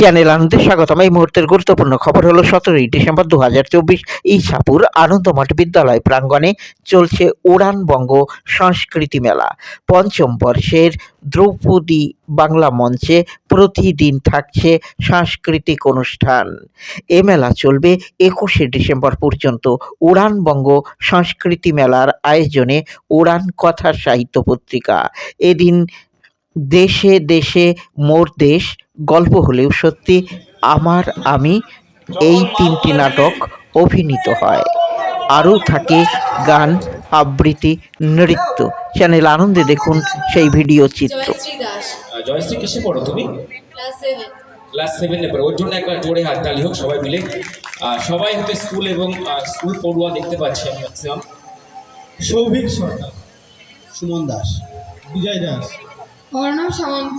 Channel আনন্দে স্বাগতম। এই মুহূর্তের গুরুত্বপূর্ণ খবর হলো সতেরোই ডিসেম্বর দু হাজার চব্বিশ। ইছাপুর আনন্দমঠ বিদ্যালয় প্রাঙ্গণে চলছে উড়ান বঙ্গ সংস্কৃতি মেলা। পঞ্চম বর্ষের দ্রৌপদী বাংলা মঞ্চে প্রতিদিন থাকছে সাংস্কৃতিক অনুষ্ঠান। এ মেলা চলবে একুশে ডিসেম্বর পর্যন্ত। উড়ান বঙ্গ সংস্কৃতি মেলার আয়োজনে উড়ান কথা সাহিত্য পত্রিকা। এদিন দেশে দেশে মোর দেশ গল্প হলেও সত্যি আমার আমি এই তিনটি নাটক অভিনীত হয়। আরও থাকে গান আবৃত্তি নৃত্য। চ্যানেল আনন্দে দেখুন সেই ভিডিও চিত্র। জয়শ্রী দাস। আহ, জয়শ্রী কিসে পড়ো তুমি? ক্লাস সেভেনে পড়ো। ওর জন্য একবার জোরে হাততালি হোক সবাই মিলে। সবাই হয়তো স্কুল এবং স্কুল পড়ুয়া দেখতে পাচ্ছি আমি ম্যাক্সিমাম সৌভিক সরকার। সুমন দাস। বিজয় দাস। অর্ণব সামন্ত।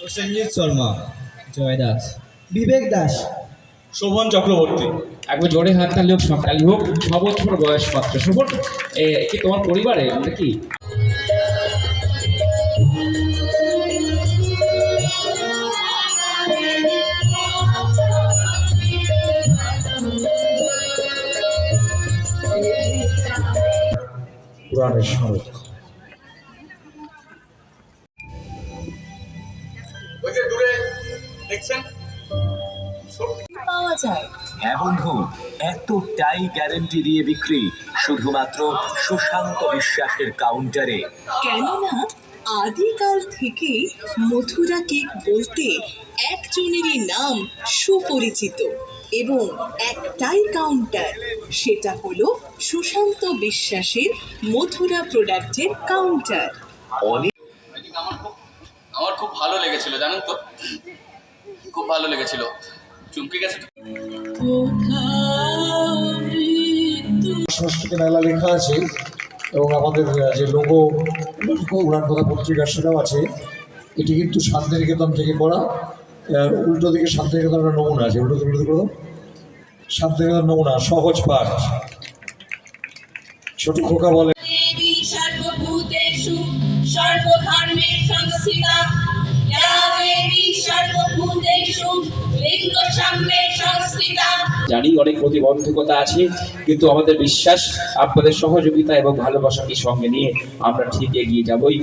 প্রসেনজিৎ শর্মা। জয় দাস। বিবেক দাস। শোভন চক্রবর্তী। একবার জোরে হাততালি হোক সকালি হোক ছ বছর বয়স মাত্র। শোভন এ কি তোমার পরিবারে নাকি? পুরাণের স্মারক পাওয়া যায়। হ্যাঁ বন্ধু এতটাই গ্যারেন্টি দিয়ে বিক্রি শুধুমাত্র সুশান্ত বিশ্বাসের কাউন্টারে কেননা আদিকাল থেকে মথুরা কেক বলতে একজনেরই নাম সুপরিচিত এবং একটাই কাউন্টার সেটা হলো সুশান্ত বিশ্বাসের মথুরা প্রোডাক্টের কাউন্টার অনেক আমার খুব আমার খুব ভালো লেগেছিল জানেন তো? খুব ভালো লেগেছিল। চুমকে গেছে সংস্কৃতি মেলা লেখা আছে এবং আমাদের যে লোগো উড়ান কথা পত্রিকা সেটাও আছে। এটি কিন্তু শান্তিনিকেতন থেকে করা। উল্টো দিকে শান্তিনিকেতন একটা নমুনা আছে। উল্টো দিকে উল্টো করো শান্তিনিকেতন নমুনা সহজ পাঠ। ছোট খোকা বলে দেবী সর্বভূতেষু জানি অনেক প্রতিবন্ধকতা আছে কিন্তু আমাদের বিশ্বাস আপনাদের সহযোগিতা এবং ভালোবাসাকে সঙ্গে নিয়ে আমরা ঠিক এগিয়ে যাবই।